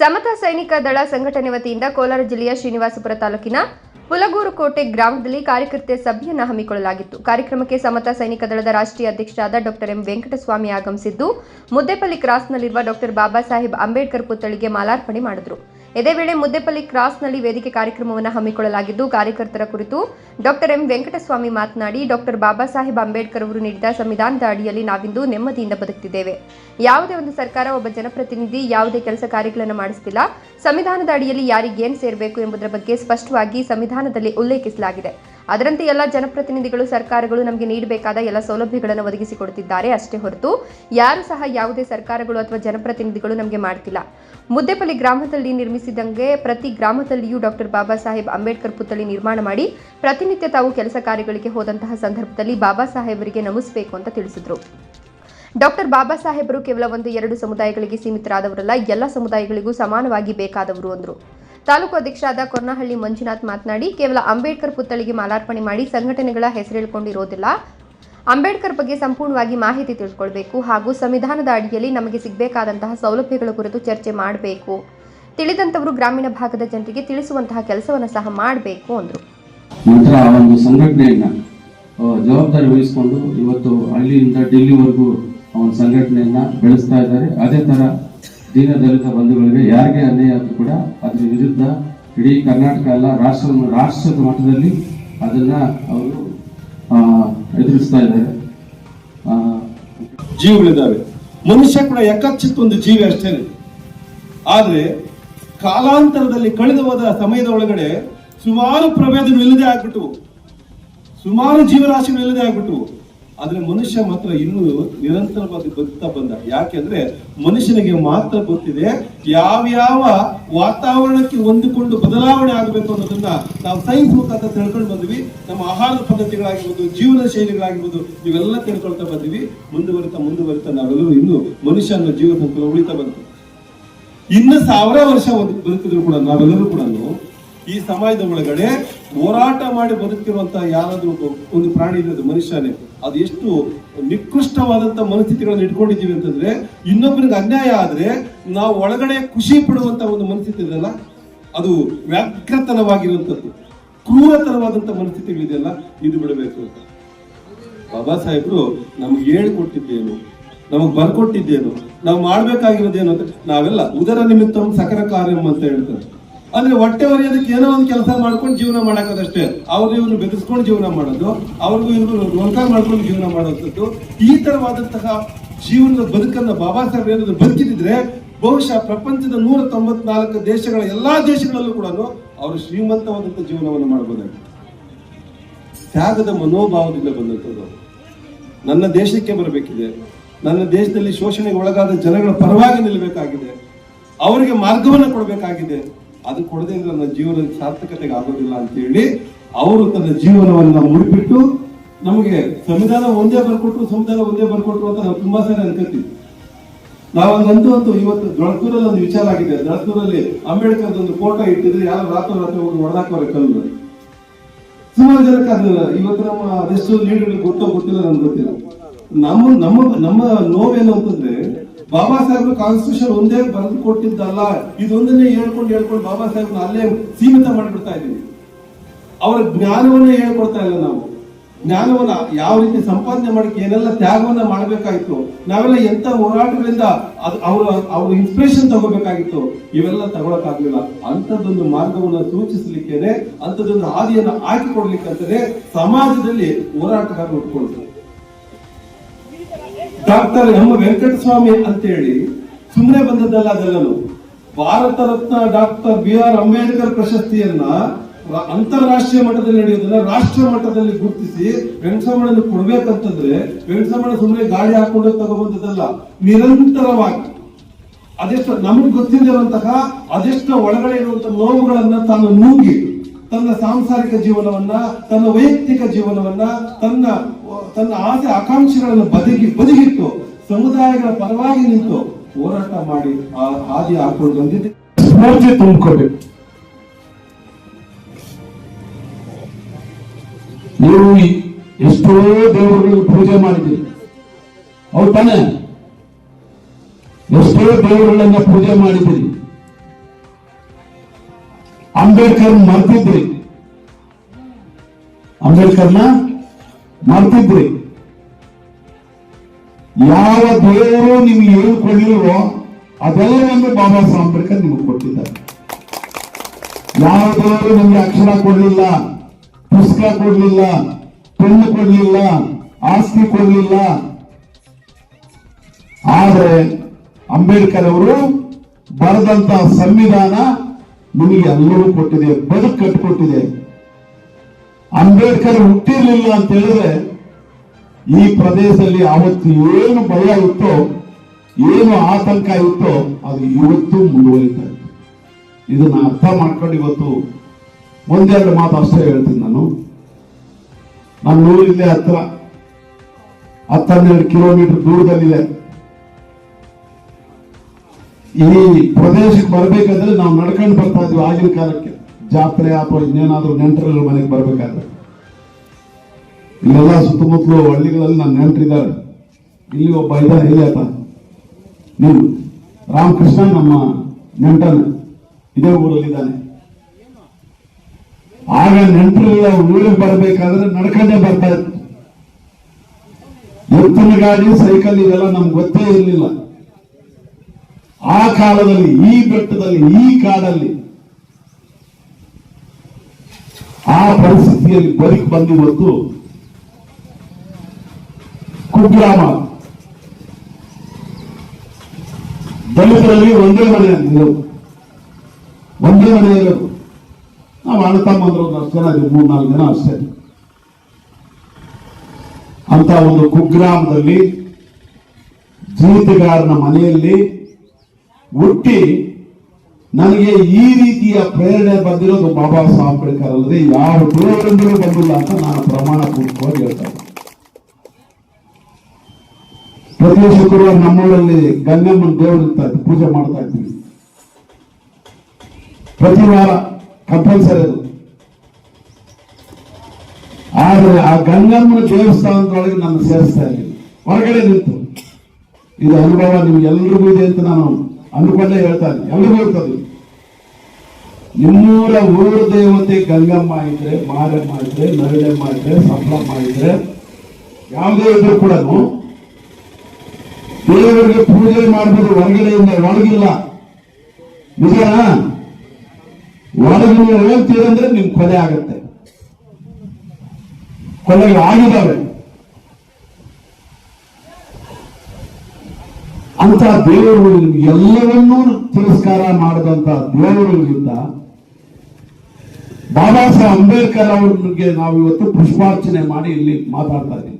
ಸಮತಾ ಸೈನಿಕ ದಳ ಸಂಘಟನೆ ವತಿಯಿಂದ ಕೋಲಾರ ಜಿಲ್ಲೆಯ ಶ್ರೀನಿವಾಸಪುರ ತಾಲೂಕಿನ ಪುಲಗೂರು ಕೋಟೆ ಗ್ರಾಮದಲ್ಲಿ ಕಾರ್ಯಕರ್ತೆ ಸಭೆಯನ್ನು ಹಮ್ಮಿಕೊಳ್ಳಲಾಗಿತ್ತು. ಕಾರ್ಯಕ್ರಮಕ್ಕೆ ಸಮತಾ ಸೈನಿಕ ದಳದ ರಾಷ್ಟ್ರೀಯ ಅಧ್ಯಕ್ಷರಾದ ಡಾಕ್ಟರ್ ಎಂ ವೆಂಕಟಸ್ವಾಮಿ ಆಗಮಿಸಿದ್ದು, ಮುದ್ದೇಪಲ್ಲಿ ಕ್ರಾಸ್ನಲ್ಲಿರುವ ಡಾಕ್ಟರ್ ಬಾಬಾ ಸಾಹೇಬ್ ಅಂಬೇಡ್ಕರ್ ಪುತ್ಥಳಿಗೆ ಮಾಲಾರ್ಪಣೆ ಮಾಡಿದರು. ಇದೇ ವೇಳೆ ಮುದ್ದೆಪಲ್ಲಿ ಕ್ರಾಸ್ನಲ್ಲಿ ವೇದಿಕೆ ಕಾರ್ಯಕ್ರಮವನ್ನು ಹಮ್ಮಿಕೊಳ್ಳಲಾಗಿದ್ದು, ಕಾರ್ಯಕರ್ತರ ಕುರಿತು ಡಾಕ್ಟರ್ ಎಂ. ವೆಂಕಟಸ್ವಾಮಿ ಮಾತನಾಡಿ, ಡಾಕ್ಟರ್ ಬಾಬಾ ಸಾಹೇಬ್ ಅಂಬೇಡ್ಕರ್ ಅವರು ನೀಡಿದ ಸಂವಿಧಾನದ ಅಡಿಯಲ್ಲಿ ನಾವಿಂದು ನೆಮ್ಮದಿಯಿಂದ ಬದುಕ್ತಿದ್ದೇವೆ. ಯಾವುದೇ ಒಂದು ಸರ್ಕಾರ, ಒಬ್ಬ ಜನಪ್ರತಿನಿಧಿ ಯಾವುದೇ ಕೆಲಸ ಕಾರ್ಯಗಳನ್ನು ಮಾಡಿಸುತ್ತಿಲ್ಲ ಸಂವಿಧಾನದ ಅಡಿಯಲ್ಲಿ ಯಾರಿಗೇನು ಸೇರಬೇಕು ಎಂಬುದರ ಬಗ್ಗೆ ಸ್ಪಷ್ಟವಾಗಿ ಸಂವಿಧಾನದಲ್ಲಿ ಉಲ್ಲೇಖಿಸಲಾಗಿದೆ. ಅದರಂತೆ ಎಲ್ಲ ಜನಪ್ರತಿನಿಧಿಗಳು, ಸರ್ಕಾರಗಳು ನಮಗೆ ನೀಡಬೇಕಾದ ಎಲ್ಲ ಸೌಲಭ್ಯಗಳನ್ನು ಒದಗಿಸಿಕೊಡುತ್ತಿದ್ದಾರೆ ಅಷ್ಟೇ ಹೊರತು ಯಾರು ಸಹ ಯಾವುದೇ ಸರ್ಕಾರಗಳು ಅಥವಾ ಜನಪ್ರತಿನಿಧಿಗಳು ನಮಗೆ ಮಾಡ್ತಿಲ್ಲ. ಮುದ್ದೆಪಲ್ಲಿ ಗ್ರಾಮದಲ್ಲಿ ನಿರ್ಮಿಸಿದಂಗೆ ಪ್ರತಿ ಗ್ರಾಮದಲ್ಲಿಯೂ ಡಾಕ್ಟರ್ ಬಾಬಾ ಸಾಹೇಬ್ ಅಂಬೇಡ್ಕರ್ ಪುತ್ಥಳಿ ನಿರ್ಮಾಣ ಮಾಡಿ ಪ್ರತಿನಿತ್ಯ ತಾವು ಕೆಲಸ ಕಾರ್ಯಗಳಿಗೆ ಹೋದಂತಹ ಸಂದರ್ಭದಲ್ಲಿ ಬಾಬಾ ಸಾಹೇಬರಿಗೆ ನಮಿಸಬೇಕು ಅಂತ ತಿಳಿಸಿದರು. ಡಾಕ್ಟರ್ ಬಾಬಾ ಸಾಹೇಬರು ಕೇವಲ ಒಂದು ಎರಡು ಸಮುದಾಯಗಳಿಗೆ ಸೀಮಿತರಾದವರಲ್ಲ, ಎಲ್ಲ ಸಮುದಾಯಗಳಿಗೂ ಸಮಾನವಾಗಿ ಬೇಕಾದವರು ಅಂದರು. ತಾಲೂಕು ಅಧ್ಯಕ್ಷರಾದ ಕೊರ್ನಹಳ್ಳಿ ಮಂಜುನಾಥ್ ಮಾತನಾಡಿ, ಕೇವಲ ಅಂಬೇಡ್ಕರ್ ಪುತ್ಥಳಿಗೆ ಮಾಲಾರ್ಪಣೆ ಮಾಡಿ ಸಂಘಟನೆಗಳ ಹೆಸರಿಳ್ಕೊಂಡಿರೋದಿಲ್ಲ. ಅಂಬೇಡ್ಕರ್ ಬಗ್ಗೆ ಸಂಪೂರ್ಣವಾಗಿ ಮಾಹಿತಿ ತಿಳ್ಕೊಳ್ಬೇಕು ಹಾಗೂ ಸಂವಿಧಾನದ ಅಡಿಯಲ್ಲಿ ನಮಗೆ ಸಿಗಬೇಕಾದಂತಹ ಸೌಲಭ್ಯಗಳ ಕುರಿತು ಚರ್ಚೆ ಮಾಡಬೇಕು. ತಿಳಿದಂತವರು ಗ್ರಾಮೀಣ ಭಾಗದ ಜನರಿಗೆ ತಿಳಿಸುವಂತಹ ಕೆಲಸವನ್ನು ಸಹ ಮಾಡಬೇಕು ಅಂದರು. ನಂತರ ಒಂದು ಸಂಘಟನೆಯನ್ನ ಜವಾಬ್ದಾರಿ ವಹಿಸಿಕೊಂಡು ಇವತ್ತು ಹಳ್ಳಿಯಿಂದ ಡೆಲ್ಲಿವರೆಗೂ ಆ ಒಂದು ಸಂಘಟನೆಯನ್ನ ಬೆಳೆಸ್ತಾ ಇದ್ದಾರೆ. ಅದೇ ತರ ದೀನ ದಲಿತ ಬಂಧುಗಳಿಗೆ ಯಾರಿಗೆ ಅನ್ಯಾಯ ಆದರೂ ಕೂಡ ಅದರ ವಿರುದ್ಧ ಇಡೀ ಕರ್ನಾಟಕ ಅಲ್ಲ ರಾಷ್ಟ್ರ ರಾಷ್ಟ್ರದ ಮಟ್ಟದಲ್ಲಿ ಅದನ್ನ ಅವರು ಎದುರಿಸ್ತಾ ಇದ್ದಾರೆ. ಜೀವಗಳಿದ್ದಾವೆ. ಮನುಷ್ಯ ಕೂಡ ಎಕ್ಕಚ್ಚಿತ್ತು ಒಂದು ಜೀವಿ ಅಷ್ಟೇನೆ ಆದ್ರೆ ಕಾಲಾಂತರದಲ್ಲಿ ಕಳೆದು ಹೋದ ಸಮಯದ ಒಳಗಡೆ ಸುಮಾರು ಪ್ರಭೇದಗಳು ಇಲ್ಲದೆ ಆಗ್ಬಿಟ್ಟು ಸುಮಾರು ಜೀವರಾಶಿಗಳು ಇಲ್ಲದೆ ಆಗ್ಬಿಟ್ಟು ಆದ್ರೆ ಮನುಷ್ಯ ಮಾತ್ರ ಇನ್ನೂ ನಿರಂತರವಾಗಿ ಬದುಕ್ತಾ ಬಂದ. ಯಾಕೆಂದ್ರೆ ಮನುಷ್ಯನಿಗೆ ಮಾತ್ರ ಗೊತ್ತಿದೆ ಯಾವ್ಯಾವ ವಾತಾವರಣಕ್ಕೆ ಹೊಂದಿಕೊಂಡು ಬದಲಾವಣೆ ಆಗಬೇಕು ಅನ್ನೋದನ್ನ ನಾವು ಸೈನ್ಸ್ ಮುಖಾಂತರ ತಿಳ್ಕೊಂಡು ಬಂದ್ವಿ. ನಮ್ಮ ಆಹಾರದ ಪದ್ಧತಿಗಳಾಗಿರ್ಬೋದು, ಜೀವನ ಶೈಲಿಗಳಾಗಿರ್ಬೋದು, ಇವೆಲ್ಲ ತಿಳ್ಕೊಳ್ತಾ ಬಂದ್ವಿ. ಮುಂದುವರಿತಾ ಮುಂದುವರಿತಾ ನಾವೆಲ್ಲರೂ ಇನ್ನು ಮನುಷ್ಯ ಅನ್ನೋ ಜೀವ ಸಂಕುಲ ಉಳಿತಾ ಬಂತು ಇನ್ನು ಸಾವಿರ ವರ್ಷ ಬದು- ಬದುಕಿದ್ರು ಕೂಡ ನಾವೆಲ್ಲರೂ ಕೂಡ ಈ ಸಮಾಜದ ಒಳಗಡೆ ಹೋರಾಟ ಮಾಡಿ ಬದುಕಿರುವಂತಹ ಯಾರಾದ್ರೂ ಒಂದು ಪ್ರಾಣಿ ಇರೋದು ಮನುಷ್ಯನೇ. ಅದು ಎಷ್ಟು ನಿಕೃಷ್ಟವಾದಂತ ಮನಸ್ಥಿತಿಗಳನ್ನು ಇಟ್ಕೊಂಡಿದ್ದೀವಿ ಅಂತಂದ್ರೆ ಇನ್ನೊಬ್ಬರಿಗೆ ಅನ್ಯಾಯ ಆದ್ರೆ ನಾವು ಒಳಗಡೆ ಖುಷಿ ಪಡುವಂತ ಒಂದು ಮನಸ್ಥಿತಿ ಇದೆಯಲ್ಲ ಅದು ವ್ಯಾಘ್ರತನವಾಗಿರುವಂತದ್ದು ಮನಸ್ಥಿತಿಗಳು ಮನಸ್ಥಿತಿಗಳಿದೆಯಲ್ಲ, ಇದು ಬಿಡಬೇಕು ಅಂತ. ಬಾಬಾ ಸಾಹೇಬ್ರು ನಮ್ಗೆ ಹೇಳ್ಕೊಟ್ಟಿದ್ದೇನು, ನಮಗ್ ಬರ್ಕೊಟ್ಟಿದ್ದೇನು, ನಾವು ಮಾಡ್ಬೇಕಾಗಿರೋದೇನು ಅಂತ ನಾವೆಲ್ಲ ಉದರ ನಿಮಿತ್ತ ಸಕರ ಕಾರ್ಯಂ ಅಂತ ಹೇಳ್ತಾರೆ. ಅಂದ್ರೆ ಹೊಟ್ಟೆ ಹೊರೆಯೋದಕ್ಕೆ ಏನೋ ಒಂದು ಕೆಲಸ ಮಾಡ್ಕೊಂಡು ಜೀವನ ಮಾಡಕ್ಕದಷ್ಟೇ. ಅವ್ರು ಇವ್ರು ಬೆದರ್ಸ್ಕೊಂಡು ಜೀವನ ಮಾಡೋದು, ಅವ್ರಿಗೂ ಇವ್ರನ್ನ ಲೋಕ ಮಾಡ್ಕೊಂಡು ಜೀವನ ಮಾಡುವಂಥದ್ದು ಈ ತರವಾದಂತಹ ಜೀವನದ ಬದುಕನ್ನ ಬಾಬಾ ಸಾಹೇಬ್ ಏನಾದ್ರು ಬದುಕಿದ್ರೆ ಬಹುಶಃ ಪ್ರಪಂಚದ ನೂರ ತೊಂಬತ್ನಾಲ್ಕು ದೇಶಗಳ ಎಲ್ಲಾ ದೇಶಗಳಲ್ಲೂ ಕೂಡ ಅವರು ಶ್ರೀಮಂತವಾದಂತ ಜೀವನವನ್ನು ಮಾಡಬಹುದಾಗಿದೆ ತ್ಯಾಗದ ಮನೋಭಾವದಿಂದ ಬಂದಂಥದ್ದು. ನನ್ನ ದೇಶಕ್ಕೆ ಬರಬೇಕಿದೆ. ನನ್ನ ದೇಶದಲ್ಲಿ ಶೋಷಣೆಗೆ ಒಳಗಾದ ಜನಗಳ ಪರವಾಗಿ ನಿಲ್ಲಬೇಕಾಗಿದೆ. ಅವರಿಗೆ ಮಾರ್ಗವನ್ನು ಕೊಡಬೇಕಾಗಿದೆ. ಅದು ಕೊಡದೇ ಇದ್ರೆ ನನ್ನ ಜೀವನ ಸಾರ್ಥಕತೆಗೆ ಆಗೋದಿಲ್ಲ ಅಂತ ಹೇಳಿ ಅವರು ತನ್ನ ಜೀವನವನ್ನ ಮುಡಿಬಿಟ್ಟು ನಮಗೆ ಸಂವಿಧಾನ ಒಂದೇ ಬರ್ಕೊಟ್ರು, ಸಂವಿಧಾನ ಒಂದೇ ಬರ್ಕೊಟ್ರು ಅಂತ ನಾವು ತುಂಬಾ ಸಾರಿ ಅನ್ಕೋತೀವಿ. ನಾವಂದಂತೂ ಅಂತೂ ಇವತ್ತು ದೊಡ್ಡೂರಲ್ಲಿ ಒಂದು ವಿಚಾರ ಆಗಿದೆ. ದೊಡ್ಡೂರಲ್ಲಿ ಅಂಬೇಡ್ಕರ್ ಒಂದು ಫೋಟೋ ಇಟ್ಟಿದ್ರೆ ಯಾರು ರಾತ್ರಿ ರಾತ್ರಿ ಹೋಗಿ ಹೊಡೆದಾಕೋರೆ ಕಲ್ಲು ಸುಮಾರು ಜನಕ್ಕೆ ಅದು ಇವತ್ತು ನಮ್ಮ ಅದೆಷ್ಟು ಲೀಡರ್ಗಳಿಗೆ ಗೊತ್ತೋ ಗೊತ್ತಿಲ್ಲ ನನ್ಗೆ ಗೊತ್ತಿಲ್ಲ. ನಮ್ಮ ನಮ್ಮ ನಮ್ಮ ನೋವೇನು ಅಂತಂದ್ರೆ ಬಾಬಾ ಸಾಹೇಬ್ ಕಾನ್ಸ್ಟಿಟ್ಯೂಷನ್ ಒಂದೇ ಬರೆದು ಕೊಟ್ಟಿದ್ದಲ್ಲ, ಇದೊಂದನ್ನೇ ಹೇಳ್ಕೊಂಡು ಹೇಳ್ಕೊಂಡು ಬಾಬಾ ಸಾಹೇಬ್ನ ಅಲ್ಲೇ ಸೀಮಿತ ಮಾಡಿಬಿಡ್ತಾ ಇದ್ದೀವಿ. ಅವರ ಜ್ಞಾನವನ್ನೇ ಹೇಳ್ಕೊಡ್ತಾ ಇಲ್ಲ ನಾವು. ಜ್ಞಾನವನ್ನ ಯಾವ ರೀತಿ ಸಂಪಾದನೆ ಮಾಡಕ್ಕೆ ಏನೆಲ್ಲ ತ್ಯಾಗವನ್ನ ಮಾಡಬೇಕಾಗಿತ್ತು, ನಾವೆಲ್ಲ ಎಂತ ಹೋರಾಟಗಳಿಂದ ಅವರ ಅವ್ರ ಇನ್ಸ್ಪಿರೇಷನ್ ತಗೋಬೇಕಾಗಿತ್ತು, ಇವೆಲ್ಲ ತಗೊಳಕ್ಕಾಗ್ಲಿಲ್ಲ. ಅಂತದೊಂದು ಮಾರ್ಗವನ್ನ ಸೂಚಿಸ್ಲಿಕ್ಕೇನೆ ಅಂತದೊಂದು ಹಾದಿಯನ್ನು ಹಾಕಿಕೊಡ್ಲಿಕ್ಕೆ ಅಂತಾನೆ ಸಮಾಜದಲ್ಲಿ ಹೋರಾಟಗಾರರು ಉಟ್ಕೊಳ್ತಾರೆ ಡಾಕ್ಟರ್ ಎಂ ವೆಂಕಟಸ್ವಾಮಿ ಅಂತೇಳಿ ಸುಮ್ಮನೆ ಬಂದದ್ದಲ್ಲ ಅದೆಲ್ಲನು. Bharat Ratna doctor B R Ambedkar ಪ್ರಶಸ್ತಿಯನ್ನ ಅಂತಾರಾಷ್ಟ್ರೀಯ ಮಟ್ಟದಲ್ಲಿ ನಡೆಯೋದನ್ನ ರಾಷ್ಟ್ರ ಮಟ್ಟದಲ್ಲಿ ಗುರುತಿಸಿ ವೆಂಕಟಸ್ವಾಮಿ ಕೊಡ್ಬೇಕಂತಂದ್ರೆ ವೆಂಕಟಸ್ವಾಮಿ ಸುಮ್ಮನೆ ಗಾಳಿ ಹಾಕೊಂಡು ತಗೊಬಂದದಲ್ಲ ನಿರಂತರವಾಗಿ. ಅದೆಷ್ಟು ನಮಗ್ ಗೊತ್ತಿರುವಂತಹ ಅದೆಷ್ಟು ಒಳಗಡೆ ಇರುವಂತಹ ನೋವುಗಳನ್ನ ತಾನು ನುಂಗಿ. ತನ್ನ ಸಾಂಸಾರಿಕ ಜೀವನವನ್ನ, ತನ್ನ ವೈಯಕ್ತಿಕ ಜೀವನವನ್ನ, ತನ್ನ ತನ್ನ ಆಸೆ ಆಕಾಂಕ್ಷೆಗಳನ್ನು ಬದಿಗಿ, ಬದಿಗಿಟ್ಟು ಸಮುದಾಯಗಳ ಪರವಾಗಿ ನಿಂತು ಹೋರಾಟ ಮಾಡಿ ಆ ಹಾದಿ ಹಾಕೊಂಡು ಬಂದಿದ್ದೆ. ಸ್ಫೂರ್ತಿ ನೀವು ಎಷ್ಟೋ ದೇವರುಗಳಿಗೆ ಪೂಜೆ ಮಾಡಿದ್ದೀರಿ. ಅವ್ರು ತಾನೆ? ಎಷ್ಟೋ ದೇವರುಗಳನ್ನ ಪೂಜೆ ಮಾಡಿದ್ದೀರಿ. ಅಂಬೇಡ್ಕರ್ ಮರ್ತಿದ್ರಿ. ಅಂಬೇಡ್ಕರ್ನ ಮರ್ತಿದ್ರಿ. ಯಾವ ದೇವರು ನಿಮ್ಗೆ ಏನು ಕೊಡ್ಲಿಲ್ವೋ ಅದೆಲ್ಲವನ್ನು ಬಾಬಾ ಸಾಹೇಬ್ ಅಂಬೇಡ್ಕರ್ ನಿಮಗೆ ಕೊಟ್ಟಿದ್ದಾರೆ. ಯಾವ ದೇವರು ನಿಮ್ಗೆ ಅಕ್ಷರ ಕೊಡ್ಲಿಲ್ಲ, ಪುಸ್ತಕ ಕೊಡ್ಲಿಲ್ಲ ಪೆನ್ನು ಕೊಡಲಿಲ್ಲ, ಆಸ್ತಿ ಕೊಡಲಿಲ್ಲ. ಆದ್ರೆ ಅಂಬೇಡ್ಕರ್ ಅವರು ಬರೆದಂತ ಸಂವಿಧಾನ ನಿಮಗೆ ಎಲ್ಲವೂ ಕೊಟ್ಟಿದೆ, ಬದುಕು ಕಟ್ಟಿಕೊಟ್ಟಿದೆ. ಅಂಬೇಡ್ಕರ್ ಹುಟ್ಟಿರಲಿಲ್ಲ ಅಂತ ಹೇಳಿದ್ರೆ ಈ ಪ್ರದೇಶದಲ್ಲಿ ಅವತ್ತು ಏನು ಭಯ ಇತ್ತೋ, ಏನು ಆತಂಕ ಇತ್ತೋ, ಅದು ಇವತ್ತು ಮುಂದುವರಿತಾ ಇತ್ತು. ಇದನ್ನ ಅರ್ಥ ಮಾಡ್ಕೊಂಡು ಇವತ್ತು ಒಂದೆರಡು ಮಾತು ಅಷ್ಟೇ ಹೇಳ್ತೀನಿ ನಾನು. ನಮ್ಮ ಊರಿಲ್ಲೇ ಹತ್ರ ಹತ್ತನ್ನೆರಡು ಕಿಲೋಮೀಟರ್ ದೂರದಲ್ಲಿದೆ. ಈ ಪ್ರದೇಶಕ್ಕೆ ಬರಬೇಕಂದ್ರೆ ನಾವು ನಡ್ಕೊಂಡು ಬರ್ತಾ ಇದ್ವಿ ಆಗಿನ ಕಾಲಕ್ಕೆ. ಜಾತ್ರೆ ಅಥವಾ ಇನ್ನೇನಾದ್ರೂ ನೆಂಟರ ಮನೆಗೆ ಬರಬೇಕಾದ್ರೆ. ಇಲ್ಲೆಲ್ಲ ಸುತ್ತಮುತ್ತಲು ಹಳ್ಳಿಗಳಲ್ಲಿ ನನ್ನ ನೆಂಟರಿದ್ದಾರೆ. ಇಲ್ಲಿ ಒಬ್ಬ ಇದ್ದಾರೆ ಇಲ್ಲಿ ಆತ ನೀವು ರಾಮಕೃಷ್ಣ ನಮ್ಮ ನೆಂಟನ. ಇದೇ ಊರಲ್ಲಿದ್ದಾನೆ. ಆಗ ನೆಂಟರೆಲ್ಲ ಊರಿಗೆ ಬರಬೇಕಾದ್ರೆ ನಡ್ಕೊಂಡೇ ಬರ್ತಾ ಇತ್ತು ಎತ್ತಿನ ಗಾಡಿ, ಸೈಕಲ್, ಇದೆಲ್ಲ ನಮ್ಗೆ ಗೊತ್ತೇ ಇರಲಿಲ್ಲ. ಆ ಕಾಲದಲ್ಲಿ, ಈ ಬೆಟ್ಟದಲ್ಲಿ ಈ ಕಾಡಲ್ಲಿ ಆ ಪರಿಸ್ಥಿತಿಯಲ್ಲಿ ಬದುಕು ಬಂದಿವತ್ತು ಕುಗ್ರಾಮ. ದಲಿತರಲ್ಲಿ ಒಂದೇ ಮನೆ ಒಂದೇ ಮನೆ ನಾವು ಅಣ್ಣ ತಮ್ಮಂದ್ರು ಒಂದು ಅಷ್ಟು ಜನ ಇದೆ ನಾಲ್ಕು ಜನ ಅಷ್ಟೇ. ಅಂತ ಒಂದು ಕುಗ್ರಾಮದಲ್ಲಿ ಜೀವಿತಗಾರನ ಮನೆಯಲ್ಲಿ ಹುಟ್ಟಿ ನನಗೆ ಈ ರೀತಿಯ ಪ್ರೇರಣೆ ಬಂದಿರೋದು ಬಾಬಾ ಸಾಹೇಬ್ ಅಂಬೇಡ್ಕರ್ ಅಲ್ಲದೆ ಯಾವ ದೇವರಿಂದಲೂ ಬಂದಿಲ್ಲ ಅಂತ ನಾನು ಪ್ರಮಾಣ ಪೂರ್ವಕವಾಗಿ ಹೇಳ್ತಾ ಪ್ರತಿ ಶುಕ್ರವಾರ ನಮ್ಮೂರಲ್ಲಿ ಗಂಗಮ್ಮನ ದೇವರು ಪೂಜೆ ಮಾಡ್ತಾ ಇದ್ದೀವಿ ಪ್ರತಿ ವಾರ ಕಂಪಲ್ಸರಿ ಅದು. ಆದರೆ ಆ ಗಂಗಮ್ಮನ ದೇವಸ್ಥಾನದೊಳಗೆ ನಾನು ಸೇರಿಸ್ತಾ ಇದ್ದೀನಿ. ಹೊರಗಡೆ ನಿಂತು. ಇದು ಅನುಭವ ನಿಮ್ಗೆ ಎಲ್ರಿಗೂ ಇದೆ ಅಂತ ನಾನು ಅಂದ್ಕೊಂಡೇ ಹೇಳ್ತಾ ಇದ್ದೀನಿ ಎಲ್ರಿಗೂ ನಿಮ್ಮೂರ ಊರ ದೇವತೆ ಗಂಗಮ್ಮ ಇದ್ರೆ, ಮಾರಮ್ಮ ಇದ್ರೆ ನರಳಮ್ಮ ಇದ್ರೆ, ಸಪ್ಲಮ್ಮ ಇದ್ರೆ, ಯಾವುದೇ ಇದ್ರೂ ಕೂಡ ದೇವರಿಗೆ ಪೂಜೆ ಮಾಡಬಹುದು ಹೊರಗಡೆಯಿಂದ ಒಳಗಿಲ್ಲ. ನಿಜನಾ? ಒಳಗಿನ ಹೇಳ್ತೀರಂದ್ರೆ ನಿಮ್ ಕೊಲೆ ಆಗುತ್ತೆ. ಕೊಲೆಗಳು ಆಗಿದ್ದಾವೆ. ಅಂತ ದೇವರು ಎಲ್ಲವನ್ನೂ ತಿರಸ್ಕಾರ ಮಾಡಿದಂತ ದೇವರುಗಳಿಂದ ಬಾಬಾ ಸಾಹೇಬ್ ಅಂಬೇಡ್ಕರ್ ಅವ್ರಿಗೆ ನಾವು ಇವತ್ತು ಪುಷ್ಪಾರ್ಚನೆ ಮಾಡಿ ಇಲ್ಲಿ ಮಾತಾಡ್ತಾ ಇದ್ದೀವಿ.